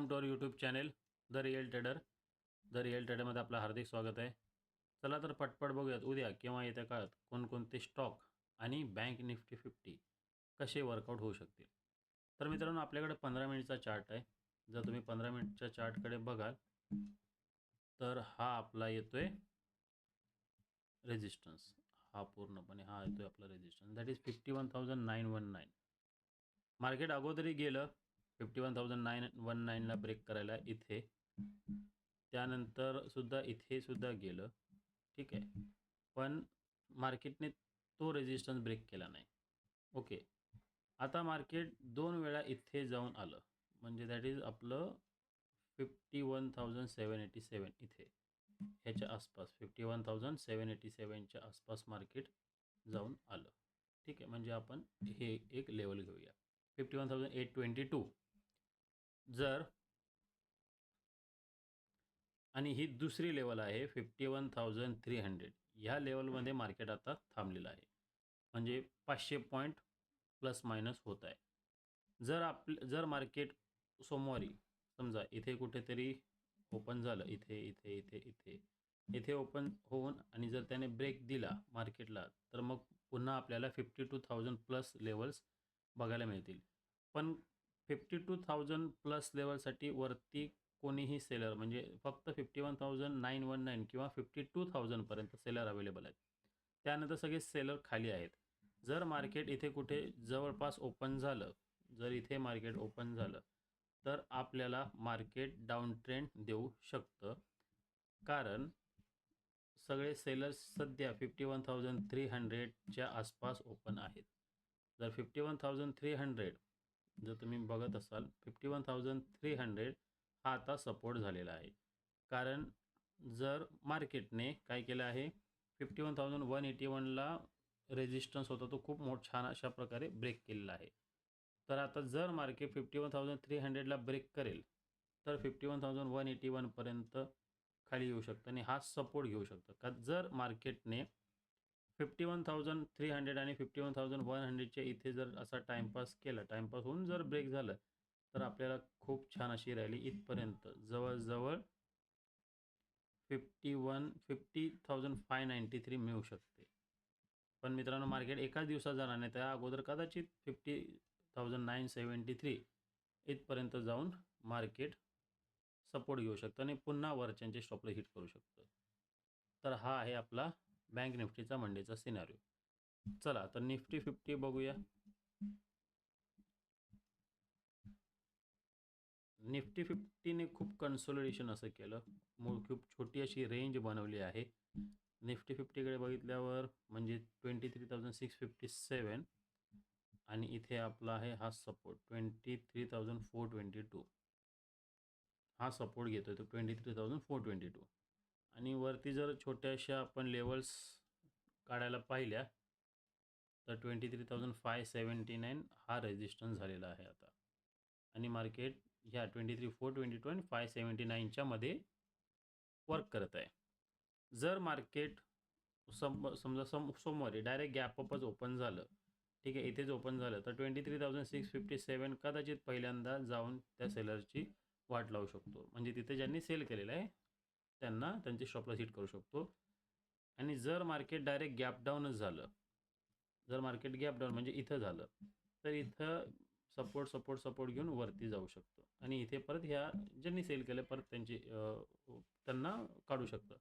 Welcome to our YouTube channel the real trader the real ट्रेडरमध्ये आपलं हार्दिक स्वागत आहे. चला तर पटपट बघूयात उद्या किंवा येत्या काळात कोणकोणते स्टॉक आणि बँक निफ्टी फिफ्टी कसे वर्कआउट होऊ शकतील. तर मित्रांनो आपल्याकडे पंधरा मिनिटचा चार्ट आहे. जर तुम्ही पंधरा मिनिटच्या चार्टकडे बघाल तर हा आपला येतो आहे रेजिस्टन्स हा पूर्णपणे हा येतो आहे आपला resistance that is fifty one thousand nine one nine market अगोदरी गेलं fifty one thousand nine one नाईनला break करायला इथे. त्यानंतर सुद्धा इथे सुद्धा गेलं. ठीक आहे. पण मार्केटने तो रेजिस्टन्स ब्रेक केला नाही. ओके. आता मार्केट दोन वेळा इथे जाऊन आलं. म्हणजे दॅट इज आपलं fifty one thousand seven eighty seven इथे. ह्याच्या आसपास fifty one thousand seven eighty सेवनच्या आसपास मार्केट जाऊन आलं. ठीक आहे. म्हणजे आपण हे एक लेवल घेऊया. Fifty one thousand eight twenty two जर आणि ही दुसरी लेवल आहे fifty one thousand three hundred ह्या लेवलमध्ये मार्केट आता थांबलेलं आहे. म्हणजे पाचशे पॉईंट प्लस मायनस होत आहे. जर आप जर मार्केट सोमवारी समजा इथे कुठेतरी ओपन झालं इथे इथे इथे इथे इथे ओपन होऊन आणि जर त्याने ब्रेक दिला मार्केटला तर मग पुन्हा आपल्याला fifty two thousand plus levels बघायला मिळतील. पण फिफ्टी टू थाउजंड प्लस लेवलसाठी वरती कोणीही सेलर म्हणजे फक्त fifty one thousand nine one nine किंवा फिफ्टी टू थाउजंडपर्यंत सेलर अवेलेबल आहेत. त्यानंतर सगळे सेलर खाली आहेत. जर मार्केट इथे कुठे जवळपास ओपन झालं जर इथे मार्केट ओपन झालं तर आपल्याला मार्केट डाऊन ट्रेंड देऊ शकतं. कारण सगळे सेलर्स सध्या फिफ्टी वन थाउजंड थ्री हंड्रेडच्या आसपास ओपन आहेत. जर fifty one thousand three hundred जर तुम्ही बघत असाल fifty one thousand three hundred हा आता सपोर्ट झालेला आहे. कारण जर मार्केटने काय केलं आहे fifty one thousand one eighty वनला रेजिस्टन्स होता तो खूप मोठ छान अशा प्रकारे ब्रेक केलेला आहे. तर आता जर market fifty one thousand three हंड्रेडला break करेल तर fifty one thousand one eighty वनपर्यंत खाली येऊ शकतं आणि हा सपोर्ट घेऊ शकतं. का जर मार्केटने fifty one thousand three hundred आणि फिफ्टी वन थाउजंड वन हंड्रेडच्या इथे जर असा टाईमपास केला टाईमपास होऊन जर ब्रेक झालं तर आपल्याला खूप छान अशी रॅली इथपर्यंत जवळजवळ fifty one fifty thousand five ninety three मिळू शकते. पण मित्रांनो मार्केट एकाच दिवसात जाणार नाही त्या अगोदर कदाचित fifty thousand nine seventy three इथपर्यंत जाऊन मार्केट सपोर्ट घेऊ शकतं आणि पुन्हा वरच्यांचे स्टॉपला हिट करू शकतं. तर हा आहे आपला बँक निफ्टीचा मंडेचा सिनारिओ. चला तर निफ्टी फिफ्टी बघूया. निफ्टी फिफ्टीने खूप कन्सोलिडेशन असं केलं. मूळ खूप छोटी अशी रेंज बनवली आहे. निफ्टी फिफ्टीकडे बघितल्यावर म्हणजे twenty three thousand six fifty seven आणि इथे आपला आहे हा support twenty three thousand four twenty two हा सपोर्ट घेतो तो twenty three thousand four twenty two आणि वरती जर छोट्याशा आपण लेवल्स काढायला पाहिल्या तर twenty three thousand five seventy nine हा रेजिस्टन्स झालेला आहे आता. आणि मार्केट ह्या twenty three four twenty two आणि फाय सेवन्टी नाईनच्यामध्ये वर्क करत आहे. जर मार्केट सम समजा सम सोमवारी डायरेक्ट गॅपअपच ओपन झालं ठीक आहे इथेच ओपन झालं तर twenty three thousand six fifty seven कदाचित पहिल्यांदा जाऊन त्या सेलरची वाट लावू शकतो. म्हणजे तिथे ज्यांनी सेल केलेलं आहे त्यांना त्यांच्या शॉपला हिट करू शकतो. आणि जर मार्केट डायरेक्ट गॅप डाऊनच झालं जर मार्केट गॅप डाऊन म्हणजे इथं झालं तर इथं सपोर्ट सपोर्ट सपोर्ट घेऊन वरती जाऊ शकतो. आणि इथे परत ह्या ज्यांनी सेल केलं परत त्यांची त्यांना काढू शकतं.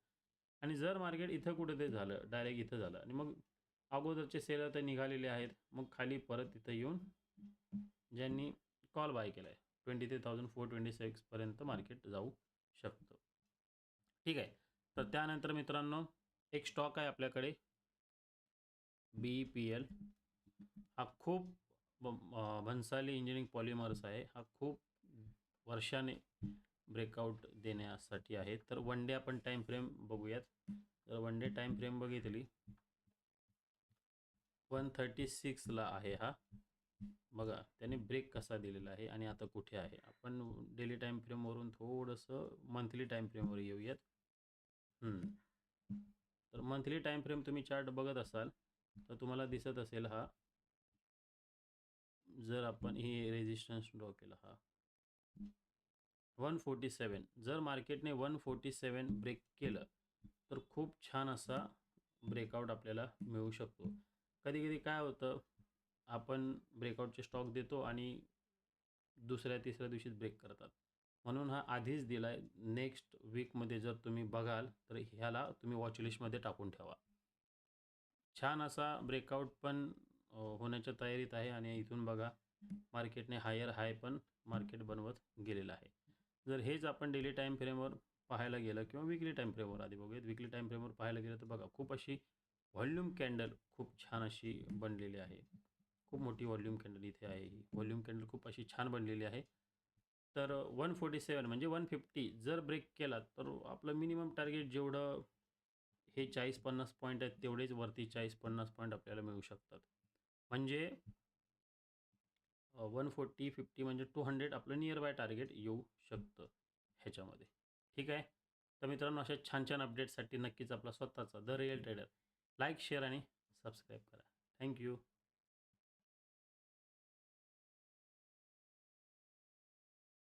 आणि जर मार्केट इथं कुठे ते झालं डायरेक्ट इथं झालं आणि मग अगोदरचे सेलर तर निघालेले आहेत मग खाली परत इथं येऊन ज्यांनी कॉल बाय केला आहे twenty three thousand four twenty सिक्सपर्यंत market जाऊ शकतं. ठीक आहे. तर त्यानंतर मित्रांनो एक स्टॉक आहे आपल्याकडे. बी पी एल हा खूप भन्साली इंजिनिअरिंग पॉलिमर्स आहे. हा खूप वर्षाने ब्रेकआउट देण्यासाठी आहे. तर वन डे आपण टाईम फ्रेम बघूयात. तर वन डे टाईम फ्रेम बघितली. वन थर्टी सिक्सला आहे हा. बघा त्याने ब्रेक कसा दिलेला आहे आणि आता कुठे आहे? आपण डेली टाईम फ्रेमवरून थोडंसं मंथली टाईम फ्रेमवर येऊयात. तर मंथली टाईम फ्रेम तुम्ही चार्ट बघत असाल तर तुम्हाला दिसत असेल हा. जर आपण हे रेजिस्टन्स ड्रॉ केला हा. वन फोर्टी सेवन जर मार्केटने वन फोर्टी सेवन ब्रेक केलं तर खूप छान असा ब्रेकआउट आपल्याला मिळू शकतो. कधी कधी काय होतं? आपण ब्रेकआउटचे स्टॉक देतो आणि दुसऱ्या तिसऱ्या दिवशीच ब्रेक करतात. म्हणून हा आधीच दिला आहे नेक्स्ट वीकमध्ये जर तुम्ही बघाल तर ह्याला तुम्ही वॉचलिस्टमध्ये टाकून ठेवा. छान असा ब्रेकआउट पण होण्याच्या तयारीत आहे आणि इथून बघा मार्केटने हायर हाय पण मार्केट बनवत गेलेलं आहे. जर हेच आपण डेली टाईम फ्रेमवर पाहायला गेलं किंवा विकली टाईम फ्रेमवर आधी बघूयात. विकली टाईम फ्रेमवर पाहायला गेलं तर बघा खूप अशी व्हॉल्यूम कॅन्डल खूप छान अशी बनलेली आहे. खूप मोठी व्हॉल्यूम कॅन्डल इथे आहे. ही व्हॉल्यूम कॅन्डल खूप अशी छान बनलेली आहे. तर वन फोर्टी सेवन म्हणजे वन फिफ्टी जर ब्रेक केला तर आपलं मिनिमम टार्गेट जेवढं हे चाळीस पन्नास पॉईंट आहेत तेवढेच वरती चाळीस पन्नास पॉईंट आपल्याला मिळू शकतात. म्हणजे वन फोर्टी फिफ्टी म्हणजे टू हंड्रेड आपलं नियर बाय टार्गेट येऊ शकतं ह्याच्यामध्ये. ठीक आहे? तर मित्रांनो अशा छान छान अपडेटसाठी नक्कीच आपला स्वतःचा the real trader like share आणि सबस्क्राईब करा. Thank you